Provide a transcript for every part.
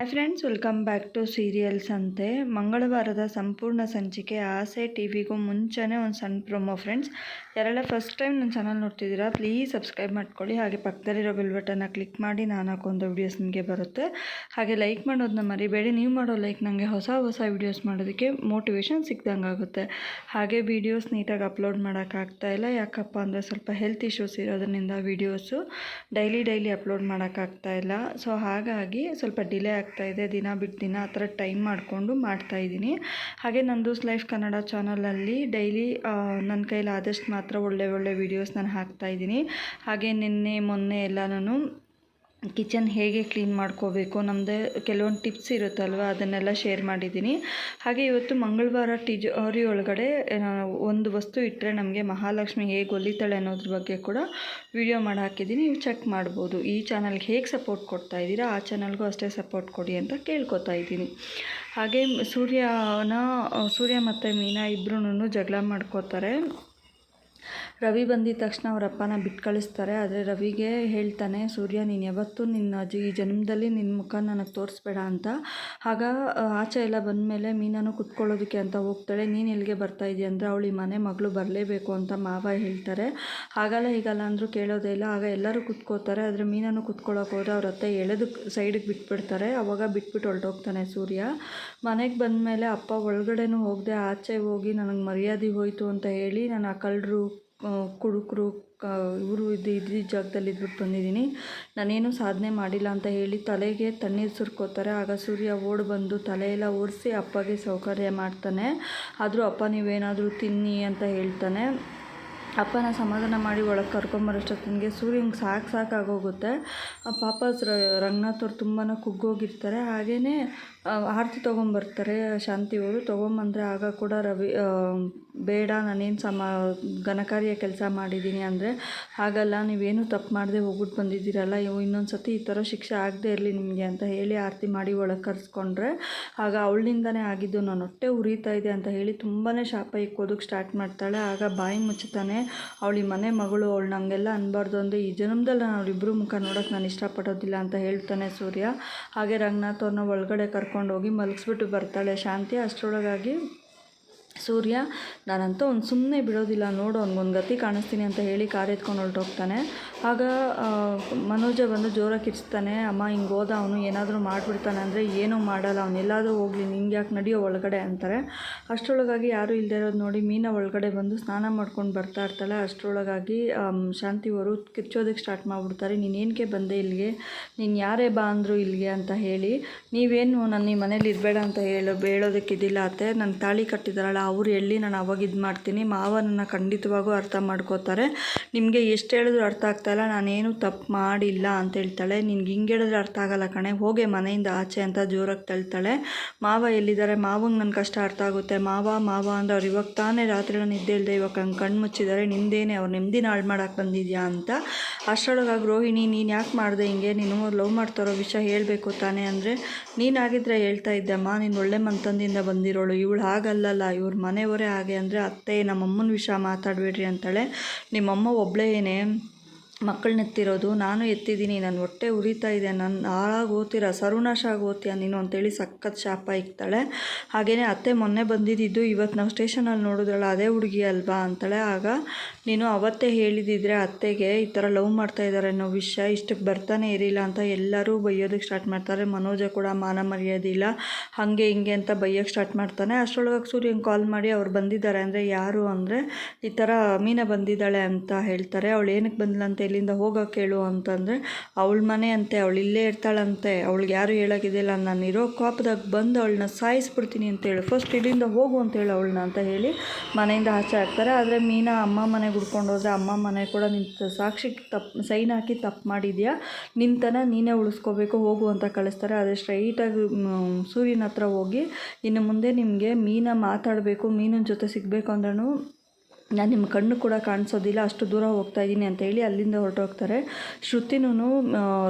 Hi friends welcome back to serials ಅಂತೆ ಮಂಗಳವಾರದ ಸಂಪೂರ್ಣ ಸಂಚಿಕೆ ಆಸೆ ಟಿ ವಿಗೂ ಮುಂಚೆನೇ ಒಂದು ಸಣ್ಣ ಪ್ರೊಮೋ ಫ್ರೆಂಡ್ಸ್ ಯಾರೆಲ್ಲ ಫಸ್ಟ್ ಟೈಮ್ ನನ್ನ ಚಾನಲ್ ನೋಡ್ತಿದ್ದೀರಾ ಪ್ಲೀಸ್ ಸಬ್ಸ್ಕ್ರೈಬ್ ಮಾಡ್ಕೊಳ್ಳಿ ಹಾಗೆ ಪಕ್ಕದಲ್ಲಿರೋ ಬೆಲ್ ಬಟನ್ನ ಕ್ಲಿಕ್ ಮಾಡಿ ನಾನು ಹಾಕೊಂದು ವೀಡಿಯೋಸ್ ನಿಮಗೆ ಬರುತ್ತೆ ಹಾಗೆ ಲೈಕ್ ಮಾಡೋದನ್ನ ಮರಿಬೇಡಿ ನೀವು ಮಾಡೋ ಲೈಕ್ ನನಗೆ ಹೊಸ ಹೊಸ ವೀಡಿಯೋಸ್ ಮಾಡೋದಕ್ಕೆ ಮೋಟಿವೇಶನ್ ಸಿಕ್ದಂಗೆ ಆಗುತ್ತೆ ಹಾಗೆ ವೀಡಿಯೋಸ್ ನೀಟಾಗಿ ಅಪ್ಲೋಡ್ ಮಾಡೋಕ್ಕಾಗ್ತಾ ಇಲ್ಲ ಯಾಕಪ್ಪ ಅಂದರೆ ಸ್ವಲ್ಪ ಹೆಲ್ತ್ ಇಶ್ಯೂಸ್ ಇರೋದ್ರಿಂದ ವೀಡಿಯೋಸು ಡೈಲಿ ಡೈಲಿ ಅಪ್ಲೋಡ್ ಮಾಡೋಕ್ಕಾಗ್ತಾ ಇಲ್ಲ ಸೊ ಹಾಗಾಗಿ ಸ್ವಲ್ಪ ಡಿಲೇ ಆಗ್ತಾ ಇದೆ, ದಿನ ಬಿಟ್ಟು ದಿನ ಆ ಥರ ಟೈಮ್ ಮಾಡಿಕೊಂಡು ಮಾಡ್ತಾಯಿದ್ದೀನಿ ಹಾಗೆ ನಂದು ಲೈಫ್ ಕನ್ನಡ ಚಾನಲಲ್ಲಿ ಡೈಲಿ ನನ್ನ ಕೈಲಿ ಆದಷ್ಟು ಮಾತ್ರ ಒಳ್ಳೆ ಒಳ್ಳೆ ವೀಡಿಯೋಸ್ ನಾನು ಹಾಕ್ತಾಯಿದ್ದೀನಿ ಹಾಗೆ ನಿನ್ನೆ ಮೊನ್ನೆ ಎಲ್ಲ ನಾನು ಕಿಚನ್ ಹೇಗೆ ಕ್ಲೀನ್ ಮಾಡ್ಕೋಬೇಕು ನಮ್ಮದು ಕೆಲವೊಂದು ಟಿಪ್ಸ್ ಇರುತ್ತಲ್ವ, ಅದನ್ನೆಲ್ಲ ಶೇರ್ ಮಾಡಿದ್ದೀನಿ. ಹಾಗೆ ಇವತ್ತು ಮಂಗಳವಾರ ಟಿಜೋರಿ ಒಳಗಡೆ ಒಂದು ವಸ್ತು ಇಟ್ಟರೆ ನಮಗೆ ಮಹಾಲಕ್ಷ್ಮಿ ಹೇಗೆ ಒಲಿತಾಳೆ ಅನ್ನೋದ್ರ ಬಗ್ಗೆ ಕೂಡ ವಿಡಿಯೋ ಮಾಡಿ ಹಾಕಿದ್ದೀನಿ. ನೀವು ಚೆಕ್ ಮಾಡ್ಬೋದು. ಈ ಚಾನಲ್ಗೆ ಹೇಗೆ ಸಪೋರ್ಟ್ ಕೊಡ್ತಾ ಇದ್ದೀರಾ, ಆ ಚಾನಲ್ಗೂ ಅಷ್ಟೇ ಸಪೋರ್ಟ್ ಕೊಡಿ ಅಂತ ಕೇಳ್ಕೊತಾ ಇದ್ದೀನಿ. ಹಾಗೆ ಸೂರ್ಯನ, ಸೂರ್ಯ ಮತ್ತು ಮೀನಾ ಇಬ್ಬರೂ ಜಗಳ ಮಾಡ್ಕೋತಾರೆ. ರವಿ ಬಂದಿದ ತಕ್ಷಣ ಅವ್ರ ಅಪ್ಪನ ಬಿಟ್ಟು ಕಳಿಸ್ತಾರೆ, ಆದರೆ ರವಿಗೆ ಹೇಳ್ತಾನೆ, ಸೂರ್ಯ, ನೀನು ಯಾವತ್ತೂ ನಿನ್ನ ಈ ಜನ್ಮದಲ್ಲಿ ನಿನ್ನ ಮುಖ ನನಗೆ ತೋರಿಸ್ಬೇಡ ಅಂತ. ಆಗ ಆಚೆ ಎಲ್ಲ ಬಂದಮೇಲೆ ಮೀನನ್ನು ಕುತ್ಕೊಳ್ಳೋದಕ್ಕೆ ಅಂತ ಹೋಗ್ತಾಳೆ, ನೀನು ಎಲ್ಲಿಗೆ ಬರ್ತಾ ಇದೆಯಾ? ಅಂದರೆ, ಅವಳು ಈ ಮನೆ ಮಗಳು ಬರಲೇಬೇಕು ಅಂತ ಮಾವ ಹೇಳ್ತಾರೆ. ಹಾಗಲ್ಲ ಹೀಗಲ್ಲ ಅಂದರೂ ಕೇಳೋದೇ ಇಲ್ಲ. ಆಗ ಎಲ್ಲರೂ ಕುತ್ಕೋತಾರೆ, ಆದರೆ ಮೀನನ್ನು ಕುತ್ಕೊಳ್ಳೋಕೆ ಹೋದರೆ ಅವ್ರ ಅತ್ತೆ ಎಳೆದು ಸೈಡಿಗೆ ಬಿಟ್ಬಿಡ್ತಾರೆ. ಅವಾಗ ಬಿಟ್ಬಿಟ್ಟು ಹೊರಟೋಗ್ತಾನೆ ಸೂರ್ಯ. ಮನೆಗೆ ಬಂದಮೇಲೆ ಅಪ್ಪ ಒಳಗಡೆನೂ ಹೋಗದೆ, ಆಚೆ ಹೋಗಿ ನನಗೆ ಮರ್ಯಾದೆ ಹೋಯಿತು ಅಂತ ಹೇಳಿ, ನಾನು ಆ ಕಳ್ಳರು ಕುಡುಕರು ಕ ಇವರು ಇದು ಇದ್ದಿದ್ದ ಜಾಗದಲ್ಲಿ ಇದ್ಬಿಟ್ಟು ಬಂದಿದ್ದೀನಿ. ನಾನೇನು ಸಾಧನೆ ಮಾಡಿಲ್ಲ ಅಂತ ಹೇಳಿ ತಲೆಗೆ ತಣ್ಣೀರು ಸುರ್ಕೋತಾರೆ. ಆಗ ಸೂರ್ಯ ಓಡ್ ಬಂದು ತಲೆಯೆಲ್ಲ ಓಡಿಸಿ ಅಪ್ಪಗೆ ಸೌಕರ್ಯ ಮಾಡ್ತಾನೆ. ಆದರೂ ಅಪ್ಪ ನೀವೇನಾದರೂ ತಿನ್ನಿ ಅಂತ ಹೇಳ್ತಾನೆ. ಅಪ್ಪನ ಸಮಾಧಾನ ಮಾಡಿ ಒಳಗೆ ಕರ್ಕೊಂಬರೋಷ್ಟೊತ್ತಿಗೆ ಸೂರ್ಯಂಗೆ ಸಾಕು ಸಾಕಾಗೋಗುತ್ತೆ ಪಾಪ ರಂಗನಾಥ್ ಅವ್ರು ತುಂಬಾ ಕುಗ್ಗೋಗಿರ್ತಾರೆ. ಹಾಗೆಯೇ ಆರತಿ ತೊಗೊಂಬರ್ತಾರೆ, ಶಾಂತಿಯವರು. ತೊಗೊಂಬಂದರೆ ಆಗ ಕೂಡ ರವಿ ಬೇಡ, ನಾನೇನು ಸಮ, ಘನಕಾರ್ಯ ಕೆಲಸ ಮಾಡಿದ್ದೀನಿ ಅಂದರೆ ಹಾಗಲ್ಲ, ನೀವೇನು ತಪ್ಪು ಮಾಡದೆ ಹೋಗ್ಬಿಟ್ಟು ಬಂದಿದ್ದೀರಲ್ಲ, ಇವು ಇನ್ನೊಂದು ಸತಿ ಈ ಥರ ಶಿಕ್ಷೆ ಆಗದೆ ಇರಲಿ ನಿಮಗೆ ಅಂತ ಹೇಳಿ ಆರತಿ ಮಾಡಿ ಒಳಗೆ ಕರೆಸ್ಕೊಂಡ್ರೆ ಆಗ ಅವಳಿಂದನೇ ಆಗಿದ್ದು ನಾನು ಹೊಟ್ಟೆ ಉರಿತಾ ಇದೆ ಅಂತ ಹೇಳಿ ತುಂಬಾ ಶಾಪ ಇಕ್ಕೋದಕ್ಕೆ ಸ್ಟಾರ್ಟ್ ಮಾಡ್ತಾಳೆ. ಆಗ ಬಾಯಿ ಮುಚ್ಚುತ್ತಾನೆ. ಅವಳಿ ಮನೆ ಮಗಳು, ಅವಳು ನನಗೆಲ್ಲ ಅನ್ಬಾರ್ದು ಅಂದರೆ ಈ ಜನ್ಮದಲ್ಲಿ ನಾನು ಅವರಿಬ್ಬರು ಮುಖ ನೋಡೋಕ್ಕೆ ನಾನು ಇಷ್ಟಪಡೋದಿಲ್ಲ ಅಂತ ಹೇಳ್ತಾನೆ ಸೂರ್ಯ. ಹಾಗೆ ರಂಗನಾಥ್ ಅವ್ರನ್ನ ಒಳಗಡೆ ಕರ್ಕೊಂಡೋಗಿ ಮಲಗಿಸ್ಬಿಟ್ಟು ಬರ್ತಾಳೆ. ಶಾಂತಿ ಅಷ್ಟರೊಳಗಾಗಿ ಸೂರ್ಯ, ನಾನಂತೂ ಅವ್ನು ಸುಮ್ಮನೆ ಬಿಡೋದಿಲ್ಲ, ನೋಡು ಅವ್ನಿಗೊಂದು ಗತಿ ಕಾಣಿಸ್ತೀನಿ ಅಂತ ಹೇಳಿ ಕಾರ್ ಎತ್ಕೊಂಡು ಹೊರಟೋಗ್ತಾನೆ ಆಗ ಮನೋಜ ಬಂದು ಜೋರಾಗಿ ಕಿರ್ಚ್ತಾನೆ, ಅಮ್ಮ, ಹಿಂಗೆ ಹೋದ, ಅವನು ಏನಾದರೂ ಮಾಡಿಬಿಡ್ತಾನೆ ಅಂದರೆ ಏನೂ ಮಾಡಲ್ಲ ಎಲ್ಲಾದರೂ ಹೋಗಲಿ, ನಿಂಗೆ ಯಾಕೆ ನಡೆಯೋ ಒಳಗಡೆ? ಅಂತಾರೆ. ಅಷ್ಟರೊಳಗಾಗಿ ಯಾರೂ ಇಲ್ಲದೆ ಇರೋದು ನೋಡಿ ಮೀನ ಒಳಗಡೆ ಬಂದು ಸ್ನಾನ ಮಾಡ್ಕೊಂಡು ಬರ್ತಾ ಇರ್ತಾಳೆ. ಅಷ್ಟರೊಳಗಾಗಿ ಶಾಂತಿಯವರು ಕಿರ್ಚೋದಕ್ಕೆ ಸ್ಟಾರ್ಟ್ ಮಾಡಿಬಿಡ್ತಾರೆ. ನೀನೇನಕ್ಕೆ ಬಂದೆ ಇಲ್ಲಿಗೆ? ನೀನು ಯಾರೇ ಬಾ ಅಂದರು ಇಲ್ಲಿಗೆ, ಅಂತ ಹೇಳಿ, ನೀವೇನು ನನ್ನ ಈ ಮನೇಲಿ ಇರಬೇಡ ಅಂತ ಹೇಳೋ ಹೇಳೋದಕ್ಕಿದ್ದಿಲ್ಲ ಅತ್ತೆ. ನನ್ನ ತಾಳಿ ಕಟ್ಟಿದಾರಲ್ಲ ಅವ್ರು ಹೇಳಿ ನಾನು ಅವಾಗ ಇದು ಮಾಡ್ತೀನಿ ಮಾವನನ್ನು ಖಂಡಿತವಾಗೂ ಅರ್ಥ ಮಾಡ್ಕೋತಾರೆ. ನಿಮಗೆ ಎಷ್ಟು ಹೇಳಿದ್ರು ಅರ್ಥ ಆಗ್ತಾಯಿಲ್ಲ ನಾನೇನು ತಪ್ಪು ಮಾಡಿಲ್ಲ ಅಂತ ಹೇಳ್ತಾಳೆ. ನಿನ್ಗೆ ಹಿಂಗೆ ಹೇಳಿದ್ರೆ ಅರ್ಥ ಆಗಲ್ಲ ಕಣೆ, ಹೋಗೆ ಮನೆಯಿಂದ ಆಚೆ ಅಂತ ಜೋರಾಗಿ ತಳ್ತಾಳೆ. ಮಾವ ಎಲ್ಲಿದ್ದಾರೆ ಮಾವಂಗೆ ನನ್ನ ಕಷ್ಟ ಅರ್ಥ ಆಗುತ್ತೆ. ಮಾವ ಮಾವ ಅಂದ್ರೆ ಅವ್ರು ಇವಾಗ ತಾನೇ ರಾತ್ರಿ ನಿದ್ದೆ ಇಲ್ಲದೆ ಇವಾಗ ಹಂಗೆ ಕಣ್ಣು ಮುಚ್ಚಿದ್ದಾರೆ ನಿಂದೇನೆ ಅವ್ರು ನೆಮ್ಮದಿನ ಹಾಳು ಮಾಡೋಕೆ ಬಂದಿದ್ಯಾ ಅಂತ. ಅಷ್ಟರೊಳಗಾಗಿ ರೋಹಿಣಿ, ನೀನು ಯಾಕೆ ಮಾಡಿದೆ ಹಿಂಗೆ? ನೀನು ಲವ್ ಮಾಡ್ತಾರೋ ವಿಷಯ ಹೇಳಬೇಕು ತಾನೇ ಅಂದರೆ ನೀನಾಗಿದ್ದರೆ ಹೇಳ್ತಾ ಇದ್ದಮ್ಮ ನೀನು ಒಳ್ಳೆ ಮಂತಂದಿಂದ ಬಂದಿರೋಳು, ಇವಳು ಹಾಗಲ್ಲಲ್ಲ, ಇವ್ರು ಮನೆಯವರೇ ಹಾಗೆ ಅಂದರೆ ಅತ್ತೆ ನಮ್ಮಮ್ಮನ ವಿಷಯ ಮಾತಾಡಬೇಡ್ರಿ ಅಂತಾಳೆ. ನಿಮ್ಮಮ್ಮ ಒಬ್ಬಳೇ ಏನೇ ಮಕ್ಕಳನ್ನ ಎತ್ತಿರೋದು, ನಾನು ಎತ್ತಿದ್ದೀನಿ ನನ್ನ ಹೊಟ್ಟೆ ಉರಿತಾ ಇದೆ ನನ್ನ ಹಾಳಾಗಿ ಓದ್ತೀರ ಸರ್ವನಾಶ ಆಗಿ ಓದ್ತೀಯ ನೀನು? ಅಂತೇಳಿ ಸಖತ್ ಶಾಪ ಇಕ್ತಾಳೆ. ಹಾಗೆಯೇ ಅತ್ತೆ ಮೊನ್ನೆ ಬಂದಿದ್ದು ಇವತ್ತು ನಾವು ಸ್ಟೇಷನಲ್ಲಿ ನೋಡಿದ್ರಲ್ಲ, ಅದೇ ಹುಡುಗಿ ಅಲ್ವಾ? ಅಂತಾಳೆ. ಆಗ, ನೀನು ಅವತ್ತೇ ಹೇಳಿದಿದ್ರೆ ಅತ್ತೆಗೆ ಈ ಥರ ಲವ್ ಮಾಡ್ತಾ ಇದ್ದಾರೆ ಅನ್ನೋ ವಿಷಯ ಇಷ್ಟಕ್ಕೆ ಬರ್ತಾನೆ ಇರಲಿಲ್ಲ ಅಂತ ಎಲ್ಲರೂ ಬೈಯೋದಕ್ಕೆ ಸ್ಟಾರ್ಟ್ ಮಾಡ್ತಾರೆ. ಮನೋಜ ಕೂಡ ಮಾನ ಮರ್ಯಾದಿಲ್ಲ ಹಾಗೆ ಹಿಂಗೆ ಅಂತ ಬೈಯೋಕ್ಕೆ ಸ್ಟಾರ್ಟ್ ಮಾಡ್ತಾನೆ. ಅಷ್ಟರೊಳಗೆ ಸೂರ್ಯಂಗೆ ಕಾಲ್ ಮಾಡಿ ಅವ್ರು ಬಂದಿದ್ದಾರೆ ಅಂದರೆ ಯಾರು ಅಂದರೆ, ಈ ಥರ ಮೀನ ಬಂದಿದ್ದಾಳೆ ಅಂತ ಹೇಳ್ತಾರೆ. ಅವಳು ಏನಕ್ಕೆ ಬಂದಿಲ್ಲ ಅಂತ ಇಲ್ಲಿಂದ ಹೋಗೋಕೆ ಹೇಳು ಅಂತಂದರೆ, ಅವಳ ಮನೆ ಅಂತೆ, ಅವಳು ಇಲ್ಲೇ ಇರ್ತಾಳಂತೆ, ಅವಳಿಗೆ ಯಾರು ಹೇಳೋಕ್ಕಿದೆಯಲ್ಲ ನಾನು ಇರೋ ಕೋಪದಾಗ ಬಂದು ಅವಳನ್ನ ಸಾಯಿಸ್ಬಿಡ್ತೀನಿ ಅಂತೇಳಿ ಫಸ್ಟ್ ಇಲ್ಲಿಂದ ಹೋಗು ಅಂತೇಳಿ ಅವಳನ್ನ ಅಂತ ಹೇಳಿ ಮನೆಯಿಂದ ಆಚೆ ಹಾಕ್ತಾರೆ ಆದರೆ ಮೀನಾ ಅಮ್ಮ ಮನೆಗೆ ಹುಡ್ಕೊಂಡು ಹೋದರೆ, ಅಮ್ಮ ಮನೆ ಕೂಡ ನಿಂತ ಸಾಕ್ಷಿಗೆ ತಪ್ಪು ಸೈನ್ ಹಾಕಿ ತಪ್ಪು ಮಾಡಿದ್ಯಾ? ನಿಂತನ ನೀನೇ ಉಳಿಸ್ಕೋಬೇಕು, ಹೋಗು ಅಂತ ಕಳಿಸ್ತಾರೆ. ಆದರೆ ಸ್ಟ್ರೈಟಾಗಿ ಸೂರ್ಯನ ಹತ್ರ ಹೋಗಿ ಇನ್ನು ಮುಂದೆ ನಿಮಗೆ ಮೀನ ಮಾತಾಡಬೇಕು, ಮೀನಿನ ಜೊತೆ ಸಿಗಬೇಕು ಅಂದ್ರೂ ನಾನು ನಿಮ್ಮ ಕಣ್ಣು ಕೂಡ ಕಾಣಿಸೋದಿಲ್ಲ, ಅಷ್ಟು ದೂರ ಹೋಗ್ತಾ ಇದ್ದೀನಿ ಅಂತ ಹೇಳಿ ಅಲ್ಲಿಂದ ಹೊರಟೋಗ್ತಾರೆ. ಶ್ರುತಿನೂ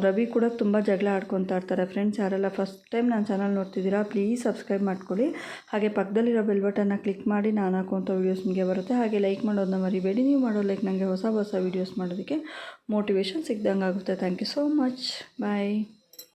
ರವಿ ಕೂಡ ತುಂಬ ಜಗಳ ಆಡ್ಕೊತಾ ಇರ್ತಾರೆ. ಫ್ರೆಂಡ್ಸ್ ಯಾರೆಲ್ಲ ಫಸ್ಟ್ ಟೈಮ್ ನಾನು ಚಾನಲ್ ನೋಡ್ತಿದ್ದೀರಾ ಪ್ಲೀಸ್ ಸಬ್ಸ್ಕ್ರೈಬ್ ಮಾಡ್ಕೊಳ್ಳಿ. ಹಾಗೆ ಪಕ್ಕದಲ್ಲಿರೋ ಬೆಲ್ ಬಟನ್ನ ಕ್ಲಿಕ್ ಮಾಡಿ ನಾನು ಹಾಕುವಂಥ ವೀಡಿಯೋಸ್ ನಿಮಗೆ ಬರುತ್ತೆ. ಹಾಗೆ ಲೈಕ್ ಮಾಡೋದನ್ನ ಮರಿಬೇಡಿ. ನೀವು ಮಾಡೋ ಲೈಕ್ ನನಗೆ ಹೊಸ ಹೊಸ ವೀಡಿಯೋಸ್ ಮಾಡೋದಕ್ಕೆ ಮೋಟಿವೇಶನ್ ಸಿಗ್ದಂಗೆ ಆಗುತ್ತೆ thank you so much bye